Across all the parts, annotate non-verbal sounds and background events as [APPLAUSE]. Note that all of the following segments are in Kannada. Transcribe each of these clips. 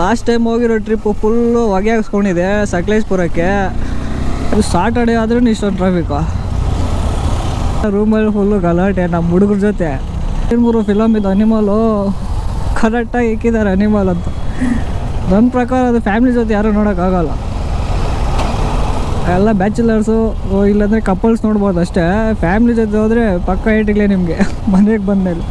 ಲಾಸ್ಟ್ ಟೈಮ್ ಹೋಗಿರೋ ಟ್ರಿಪ್ಪು ಫುಲ್ಲು ಹೊಗೆ ಹಾಕ್ಸ್ಕೊಂಡಿದೆ ಸಕಲೇಶ್ಪುರಕ್ಕೆ. ಇದು ಸಾಟರ್ಡೆ ಆದ್ರೂ ಇಷ್ಟೊಂದು ಟ್ರಾಫಿಕ್ಕು ರೂಮಲ್ಲಿ ಫುಲ್ಲು ಗಲಾಟೆ ನಮ್ಮ ಹುಡುಗ್ರ ಜೊತೆ. ಮೂರು ಫಿಲಮ್ ಇದು ಅನಿಮಲು ಕರೆಕ್ಟಾಗಿ ಇಕ್ಕಿದ್ದಾರೆ ಅನಿಮಲ್ ಅಂತ. ನನ್ನ ಪ್ರಕಾರ ಅದು ಫ್ಯಾಮಿಲಿ ಜೊತೆ ಯಾರೂ ನೋಡೋಕ್ಕಾಗಲ್ಲ ಎಲ್ಲ ಬ್ಯಾಚುಲರ್ಸು ಇಲ್ಲಾಂದರೆ ಕಪಲ್ಸ್ ನೋಡ್ಬೋದು ಅಷ್ಟೇ. ಫ್ಯಾಮಿಲಿ ಜೊತೆ ಹೋದರೆ ಪಕ್ಕ ಏಟಿಗ್ಲೇ ನಿಮಗೆ. ಮನೆಗೆ ಬಂದಮೇಲೆ.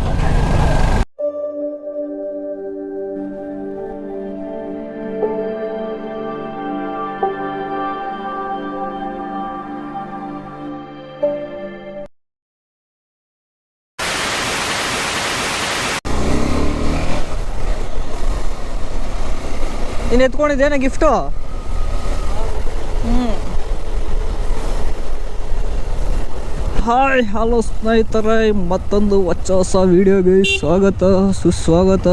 ನೀನು ಎತ್ಕೊಂಡಿದ್ದೇನೆ ಗಿಫ್ಟು ಹಾಯ್ ಹಲೋ ಸ್ನೇಹಿತರೆ, ಮತ್ತೊಂದು ಹೊಚ್ಚ ಹೊಸ ವೀಡಿಯೋಗೆ ಸ್ವಾಗತ, ಸುಸ್ವಾಗತ.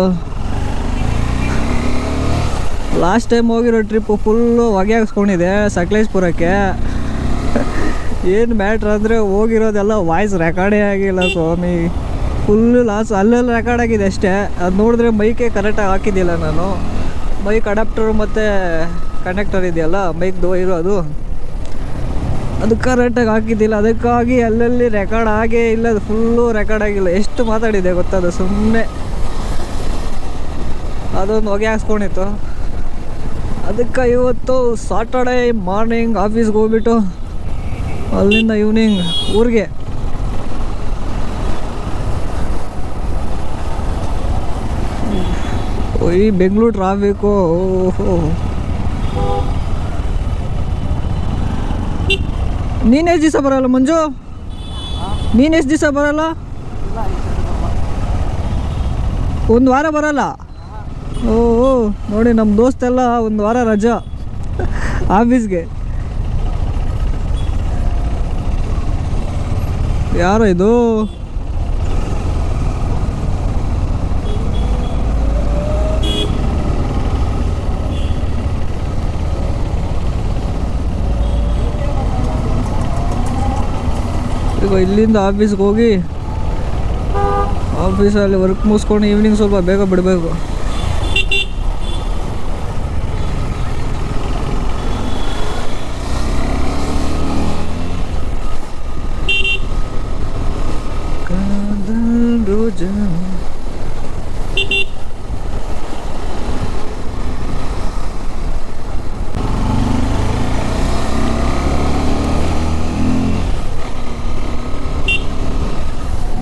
ಲಾಸ್ಟ್ ಟೈಮ್ ಹೋಗಿರೋ ಟ್ರಿಪ್ಪು ಫುಲ್ಲು ಹೊಗೆ ಹಾಕ್ಸ್ಕೊಂಡಿದೆ ಸಕಲೇಶ್ಪುರಕ್ಕೆ. ಏನು ಮ್ಯಾಟ್ರ್ ಅಂದರೆ ಹೋಗಿರೋದೆಲ್ಲ ವಾಯ್ಸ್ ರೆಕಾರ್ಡೇ ಆಗಿಲ್ಲ ಸ್ವಾಮಿ. ಫುಲ್ಲು ಲಾಸ್ ಅಲ್ಲೆಲ್ಲ ರೆಕಾರ್ಡ್ ಆಗಿದೆ ಅಷ್ಟೇ. ಅದು ನೋಡಿದ್ರೆ ಮೈಕೇ ಕರೆಕ್ಟಾಗಿ ಹಾಕಿದ್ದಿಲ್ಲ ನಾನು. ಮೈಕ್ ಅಡಾಪ್ಟರ್ ಮತ್ತು ಕಂಡಕ್ಟರ್ ಇದೆಯಲ್ಲ? ಮೈಕ್ದು ಇರೋದು ಅದು? ಕರೆಕ್ಟಾಗಿ ಹಾಕಿದ್ದಿಲ್ಲ. ಅದಕ್ಕಾಗಿ ಅಲ್ಲಲ್ಲಿ ರೆಕಾರ್ಡ್ ಆಗೇ ಇಲ್ಲ. ಅದು ಫುಲ್ಲು ರೆಕಾರ್ಡ್ ಆಗಿಲ್ಲ. ಎಷ್ಟು ಮಾತಾಡಿದೆ ಗೊತ್ತದು ಸುಮ್ಮನೆ ಅದೊಂದು ಹೊಗೆ ಹಾಕ್ಸ್ಕೊಂಡಿತ್ತು. ಅದಕ್ಕೆ ಇವತ್ತು ಸಾಟರ್ಡೇ ಮಾರ್ನಿಂಗ್ ಆಫೀಸ್ಗೆ ಹೋಗ್ಬಿಟ್ಟು ಅಲ್ಲಿಂದ ಈವ್ನಿಂಗ್ ಊರಿಗೆ. ಈ ಬೆಂಗಳೂರು ಟ್ರಾಫಿಕ್ಕು ಓಹೋ ನೀನು ಎಷ್ಟು ದಿವಸ ಬರಲ್ಲ ಮಂಜು? ನೀನು ಎಷ್ಟು ದಿವಸ ಬರಲ್ಲ? ಒಂದು ವಾರ ಬರಲ್ಲ? ಓ, ನೋಡಿ ನಮ್ಮ ದೋಸ್ತೆಲ್ಲ ಒಂದು ವಾರ ರಜಾ. ಆಫೀಸ್ಗೆ. ಯಾರೋ ಇದು? ಈಗ ಇಲ್ಲಿಂದ ಆಫೀಸ್ಗೆ ಹೋಗಿ ಆಫೀಸಲ್ಲಿ ವರ್ಕ್ ಮುಗಿಸ್ಕೊಂಡು ಈವ್ನಿಂಗ್ ಸ್ವಲ್ಪ ಬೇಗ ಬಿಡಬೇಕು.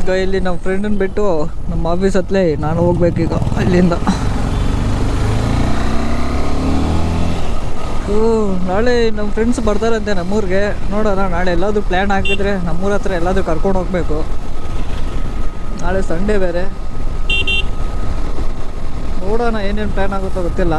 ಈಗ ಇಲ್ಲಿ ನಮ್ಮ ಫ್ರೆಂಡನ್ನ ಬಿಟ್ಟು ನಮ್ಮ ಆಫೀಸ್ ಹತ್ತಲೇ ನಾನು ಹೋಗ್ಬೇಕೀಗ ಅಲ್ಲಿಂದ ಹ್ಞೂ, ನಾಳೆ ನಮ್ಮ ಫ್ರೆಂಡ್ಸ್ ಬರ್ತಾರಂತೆ ನಮ್ಮೂರಿಗೆ. ನೋಡೋಣ, ನಾಳೆ ಎಲ್ಲಾದರೂ ಪ್ಲ್ಯಾನ್ ಹಾಕಿದ್ರೆ ನಮ್ಮೂರ ಹತ್ರ ಎಲ್ಲಾದರೂ ಕರ್ಕೊಂಡು ಹೋಗ್ಬೇಕು. ನಾಳೆ ಸಂಡೇ ಬೇರೆ. ನೋಡೋಣ ಏನೇನು ಪ್ಲ್ಯಾನ್ ಆಗುತ್ತೋ ಗೊತ್ತಿಲ್ಲ.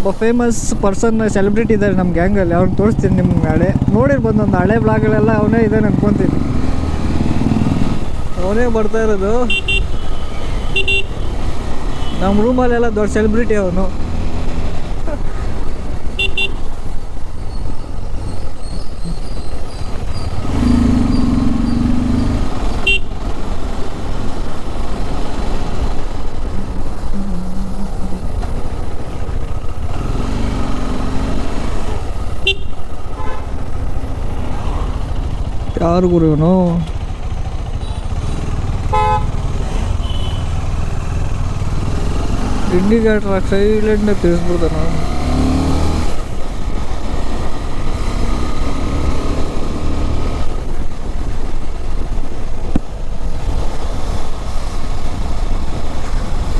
ಒಬ್ಬ ಫೇಮಸ್ ಪರ್ಸನ್ ಸೆಲೆಬ್ರಿಟಿ ಇದ್ದಾರೆ ನಮ್ಮ ಗ್ಯಾಂಗಲ್ಲಿ ಅವ್ನು ತೋರಿಸ್ತೀನಿ ನಿಮ್ಗೆ ನಾಳೆ. ನೋಡಿರ್ಬೋದು ಒಂದು ಹಳೆ ಬ್ಲಾಗ್ಗಳೆಲ್ಲ ಅವನೇ ಇದ್ದಾನೆ ಅನ್ಕೊತೀನಿ. ಅವನೇ ಬರ್ತಾ ಇರೋದು. ನಮ್ಮ ರೂಮಲ್ಲೆಲ್ಲ ದೊಡ್ಡ ಸೆಲೆಬ್ರಿಟಿ ಅವನು. ಯಾರು ಗುರು ಇವನು ಇಂಡಿಕೇಟರ್ ಸೈಲೆಂಟ್ನ ತಿಳಿಸ್ಬಿಡ್ತಾನ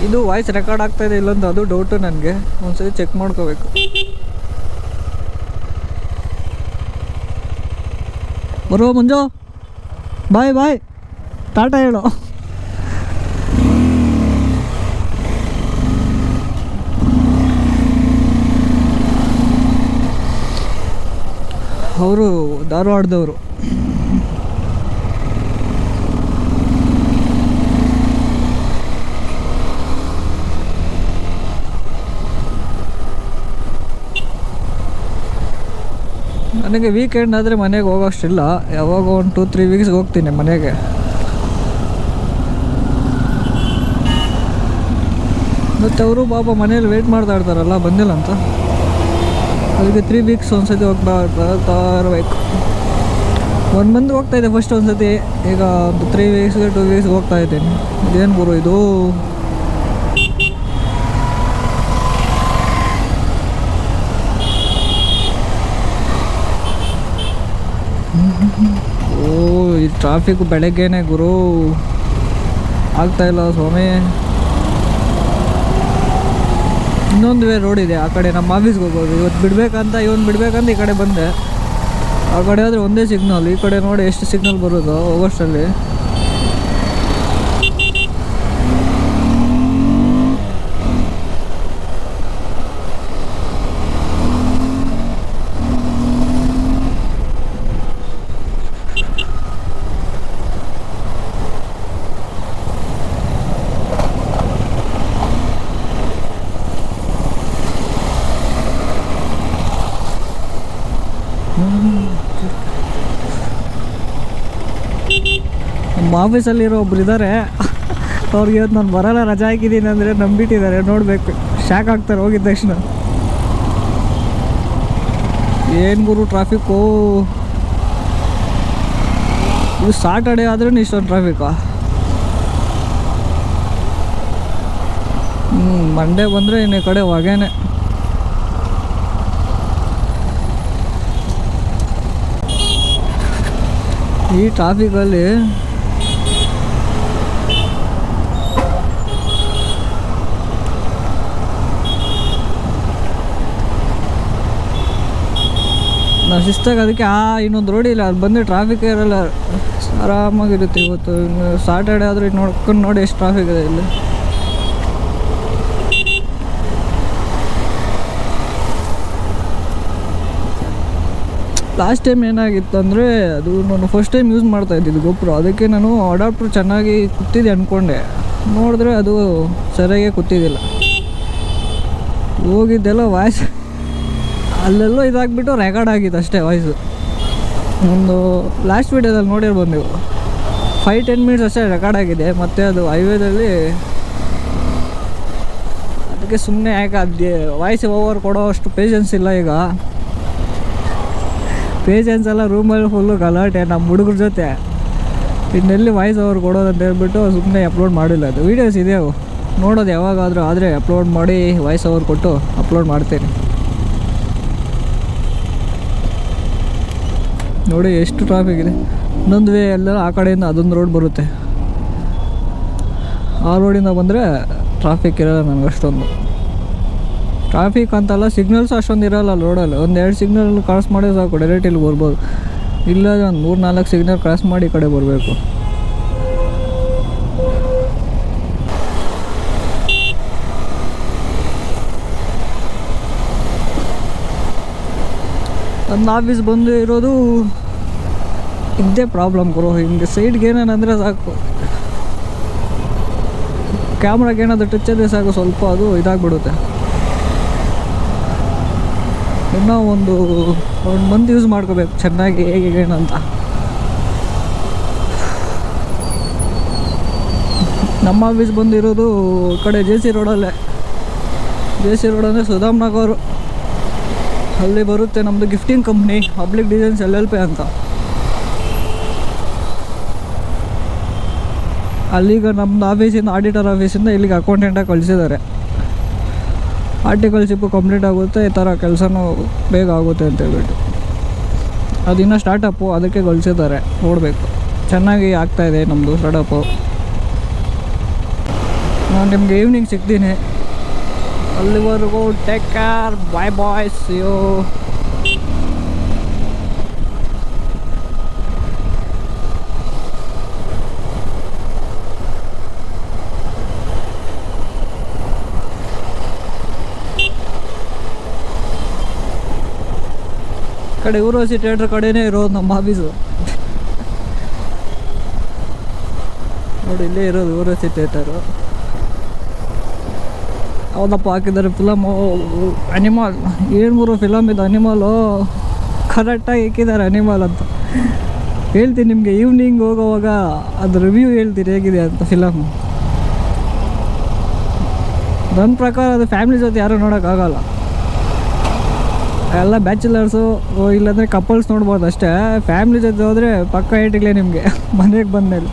ಇದು ವಾಯ್ಸ್ ರೆಕಾರ್ಡ್ ಆಗ್ತಾ ಇದೆ ಇಲ್ಲಂತ ಅದು ಡೌಟು ನನಗೆ ಒಂದ್ಸರಿ ಚೆಕ್ ಮಾಡ್ಕೋಬೇಕು. ಬರುವ ಮಂಜು. ಬಾಯ್ ಬಾಯ್. ಟಾಟಾ ಹೇಳು. ಅವರು ಧಾರವಾಡದವರು. ನನಗೆ ವೀಕೆಂಡ್ ಆದರೆ ಮನೆಗೆ ಹೋಗೋಷ್ಟಿಲ್ಲ. ಯಾವಾಗ ಒಂದು ಟೂ ತ್ರೀ ವೀಕ್ಸ್ಗೆ ಹೋಗ್ತೀನಿ ಮನೆಗೆ. ಮತ್ತು ಅವರು ಪಾಪ ಮನೇಲಿ ವೆಯ್ಟ್ ಮಾಡ್ತಾ ಇರ್ತಾರಲ್ಲ, ಬಂದಿಲ್ಲ ಅಂತ. ಅದಕ್ಕೆ ತ್ರೀ ವೀಕ್ಸ್ ಒಂದ್ಸತಿ ಹೋಗ್ತಾ ಬರ್ತಾ ಇರಬೇಕು. ಒಂದು ಮಂದಿ ಹೋಗ್ತಾ ಇದೆ ಫಸ್ಟ್ ಒಂದ್ಸತಿ. ಈಗ ಒಂದು ತ್ರೀ ವೀಕ್ಸ್ಗೆ ಟೂ ವೀಕ್ಸ್ಗೆ ಹೋಗ್ತಾ ಇದ್ದೀನಿ. ಇದೇನು ಗುರು ಇದು ಓ ಈ ಟ್ರಾಫಿಕ್ ಬೆಳಗ್ಗೆನೆ ಗುರು. ಆಗ್ತಾ ಇಲ್ಲ ಸ್ವಾಮಿ. ಇನ್ನೊಂದು ವೇ ರೋಡ್ ಇದೆ, ಆ ಕಡೆ ನಮ್ಮ ಆಫೀಸ್ಗೆ ಹೋಗೋದು ಇವತ್ತು ಬಿಡಬೇಕಂತ, ಇವನು ಬಿಡ್ಬೇಕಂತ ಈ ಕಡೆ ಬಂದೆ. ಆ ಕಡೆ ಆದರೆ ಒಂದೇ ಸಿಗ್ನಲ್ ಈ ಕಡೆ ನೋಡಿ ಎಷ್ಟು ಸಿಗ್ನಲ್ ಬರೋದು ಹೋಗೋಷ್ಟರಲ್ಲಿ ನಮ್ಮ ಆಫೀಸಲ್ಲಿರೋ ಒಬ್ರು ಇದ್ದಾರೆ ಅವ್ರಿಗೆ ಇವತ್ತು ನಾನು ಬರಲ್ಲ, ರಜಾ ಹಾಕಿದ್ದೀನಿ ಅಂದರೆ ನಂಬಿಟ್ಟಿದ್ದಾರೆ, ನೋಡಬೇಕು. ಶಾಕ್ ಆಗ್ತಾರೆ ಹೋಗಿದ್ದ ತಕ್ಷಣ. ಏನು ಗುರು ಟ್ರಾಫಿಕ್ಕು ಇದು ಸಾಟರ್ಡೆ ಆದ್ರೂ ಇಷ್ಟೊಂದು ಟ್ರಾಫಿಕ್ಕಾ ಹ್ಞೂ ಮಂಡೇ ಬಂದರೆ ಇನ್ನು ಕಡೆ ಹೊಗೆನೆ. ಈ ಟ್ರಾಫಿಕಲ್ಲಿ ನಾವು ಶಿಸ್ತಾಗಿ ಅದಕ್ಕೆ, ಆ, ಇನ್ನೊಂದು ರೋಡ್ ಇಲ್ಲ, ಅಲ್ಲಿ ಬಂದು ಟ್ರಾಫಿಕ್ ಇರಲ್ಲ ಆರಾಮಾಗಿರುತ್ತೆ ಇವತ್ತು. ಸಾಟರ್ಡೆ ಆದರೆ ನೋಡ್ಕೊಂಡು ನೋಡಿ ಎಷ್ಟು ಟ್ರಾಫಿಕ್ ಇದೆ ಇಲ್ಲಿ. ಲಾಸ್ಟ್ ಟೈಮ್ ಏನಾಗಿತ್ತು ಅಂದರೆ ಅದು ನಾನು ಫಸ್ಟ್ ಟೈಮ್ ಯೂಸ್ ಮಾಡ್ತಾ ಇದ್ದಿದ್ದು ಗೊಬ್ಬರ ಅದಕ್ಕೆ ನಾನು ಅಡಾಪ್ಟರ್ ಚೆನ್ನಾಗಿ ಕೂತಿದೆ ಅಂದ್ಕೊಂಡೆ ನೋಡಿದ್ರೆ ಅದು ಸರಿಯಾಗಿ ಕೂತಿದ್ದಿಲ್ಲ. ಹೋಗಿದ್ದೆಲ್ಲ ವಾಯ್ಸ್ ಅಲ್ಲೆಲ್ಲೋ ಇದಾಗ್ಬಿಟ್ಟು ರೆಕಾರ್ಡ್ ಆಗಿತ್ತು ಅಷ್ಟೇ ವಾಯ್ಸು ಒಂದು ಲಾಸ್ಟ್ ವೀಡಿಯೋದಲ್ಲಿ ನೋಡಿರ್ಬೋದು ನೀವು. ಫೈವ್ ಟೆನ್ ಮಿನಿಟ್ಸ್ ಅಷ್ಟೇ ರೆಕಾರ್ಡ್ ಆಗಿದೆ. ಮತ್ತು ಅದು ಹೈವೇದಲ್ಲಿ ಅದಕ್ಕೆ ಸುಮ್ಮನೆ ಯಾಕೆ ಅದು ವಾಯ್ಸ್ ಓವರ್ ಕೊಡೋ ಅಷ್ಟು ಪೇಷನ್ಸ್ ಇಲ್ಲ ಈಗ. ಪೇಷನ್ಸ್ ಎಲ್ಲ ರೂಮಲ್ಲಿ ಫುಲ್ಲು ಗಲಾಟೆ ನಮ್ಮ ಹುಡುಗ್ರ ಜೊತೆ. ಇನ್ನೆಲ್ಲಿ ವಾಯ್ಸ್ ಓವರ್ ಕೊಡೋದು ಅಂತ ಹೇಳ್ಬಿಟ್ಟು ಸುಮ್ಮನೆ ಅಪ್ಲೋಡ್ ಮಾಡಿಲ್ಲ ಅದು. ವೀಡಿಯೋಸ್ ಇದೆಯವು. ನೋಡೋದು ಯಾವಾಗಾದರೂ ಆದರೆ ಅಪ್ಲೋಡ್ ಮಾಡಿ ವಾಯ್ಸ್ ಓವರ್ ಕೊಟ್ಟು ಅಪ್ಲೋಡ್ ಮಾಡ್ತೀನಿ. ನೋಡಿ ಎಷ್ಟು ಟ್ರಾಫಿಕ್ ಇದೆ. ಇನ್ನೊಂದು ವೇ ಎಲ್ಲ ಆ ಕಡೆಯಿಂದ ಅದೊಂದು ರೋಡ್ ಬರುತ್ತೆ. ಆ ರೋಡಿಂದ ಬಂದರೆ ಟ್ರಾಫಿಕ್ ಇರಲ್ಲ ನನಗೆ ಅಷ್ಟೊಂದು. ಟ್ರಾಫಿಕ್ ಅಂತಲ್ಲ ಸಿಗ್ನಲ್ಸ್ ಅಷ್ಟೊಂದು ಇರಲ್ಲ ರೋಡಲ್ಲಿ ಒಂದು ಎರಡು ಸಿಗ್ನಲ್ ಕ್ರಾಸ್ ಮಾಡಿದ್ರೆ ಸಾಕು ಡೈರೆಕ್ಟ್ ಇಲ್ಲಿ ಬರ್ಬೋದು. ಇಲ್ಲ ಒಂದು ಮೂರು ನಾಲ್ಕು ಸಿಗ್ನಲ್ ಕ್ರಾಸ್ ಮಾಡಿ ಈ ಕಡೆ ಬರಬೇಕು. ನನ್ನ ಆಫೀಸ್ ಬಂದು ಇರೋದು ಇದ್ದೇ ಪ್ರಾಬ್ಲಮ್ ಗುರು. ಹಿಂಗೆ ಸೈಡ್ಗೆ ಏನೇನಂದರೆ ಸಾಕು. ಕ್ಯಾಮ್ರಾಗೆ ಏನಾದರೂ ಟಚ್ ಆದರೆ ಸಾಕು, ಸ್ವಲ್ಪ ಅದು ಇದಾಗ್ಬಿಡುತ್ತೆ. ಇನ್ನೂ ಒಂದು ಒಂದು ಮಂತ್ ಯೂಸ್ ಮಾಡ್ಕೋಬೇಕು, ಚೆನ್ನಾಗಿ ಹೇಗೆ ಏನಂತ ನಮ್ಮ ಆಫೀಸ್ ಬಂದಿರೋದು ಕಡೆ ಜೆ ಸಿ ರೋಡಲ್ಲೇ ಜೆ ಸಿ ರೋಡ್ ಅಂದರೆ ಸುಧಾಮ್ ನಗರ್ ಅಲ್ಲಿ ಬರುತ್ತೆ ನಮ್ಮದು gifting company public designs L L P ಅಂತ. ಅಲ್ಲಿಗ ನಮ್ಮದು ಆಫೀಸಿಂದ ಆಡಿಟರ್ ಆಫೀಸಿಂದ ಇಲ್ಲಿಗೆ ಅಕೌಂಟೆಂಟಾಗಿ ಕಳಿಸಿದ್ದಾರೆ. ಆರ್ಟಿಕಲ್ಶಿಪ್ಪು ಕಂಪ್ಲೀಟ್ ಆಗುತ್ತೆ, ಈ ಥರ ಕೆಲಸನೂ ಬೇಗ ಆಗುತ್ತೆ ಅಂತ ಹೇಳ್ಬಿಟ್ಟು. ಅದಿನ್ನೂ ಸ್ಟಾರ್ಟಪ್ಪು ಅದಕ್ಕೆ ಕಳಿಸಿದ್ದಾರೆ, ನೋಡಬೇಕು. ಚೆನ್ನಾಗಿ ಆಗ್ತಾಯಿದೆ ನಮ್ಮದು ಸ್ಟಾರ್ಟಪ್ಪು ನಾನು ನಿಮಗೆ ಈವ್ನಿಂಗ್ ಸಿಗ್ತೀನಿ. ಅಲ್ಲಿವರೆಗೂ take care bye boys yo ಕಡೆ ಊರ್ವಶಿ ಥಿಯೇಟ್ರ್ ಕಡೆನೇ ಇರೋದು ನಮ್ಮ ಆಫೀಸು [LAUGHS] ನೋಡಿ, ಇಲ್ಲೇ ಇರೋದು ಊರ್ವಶಿ ಥಿಯೇಟರು ಹೌದಪ್ಪ ಹಾಕಿದ್ದಾರೆ ಫಿಲಮು ಅನಿಮಲ್. ಏನು ಮೂರು ಫಿಲಮ್ ಇದು ಅನಿಮಲು ಕರೆಕ್ಟಾಗಿ ಇಕ್ಕಿದ್ದಾರೆ ಅನಿಮಲ್ ಅಂತ. ಹೇಳ್ತೀನಿ ನಿಮಗೆ ಈವ್ನಿಂಗ್ ಹೋಗೋವಾಗ ಅದು ರಿವ್ಯೂ ಹೇಳ್ತೀರಿ ಹೇಗಿದೆ ಅಂತ ಫಿಲಮ್ ನನ್ನ ಪ್ರಕಾರ ಅದು ಫ್ಯಾಮಿಲಿ ಜೊತೆ ಯಾರೂ ನೋಡೋಕ್ಕಾಗಲ್ಲ ಎಲ್ಲ ಬ್ಯಾಚುಲರ್ಸು ಇಲ್ಲಾಂದರೆ ಕಪಲ್ಸ್ ನೋಡ್ಬೋದು ಅಷ್ಟೇ. ಫ್ಯಾಮಿಲಿ ಜೊತೆ ಹೋದರೆ ಪಕ್ಕ ಏಟಿಗ್ಲೇ ನಿಮಗೆ. ಮನೆಗೆ ಬಂದಮೇಲೆ.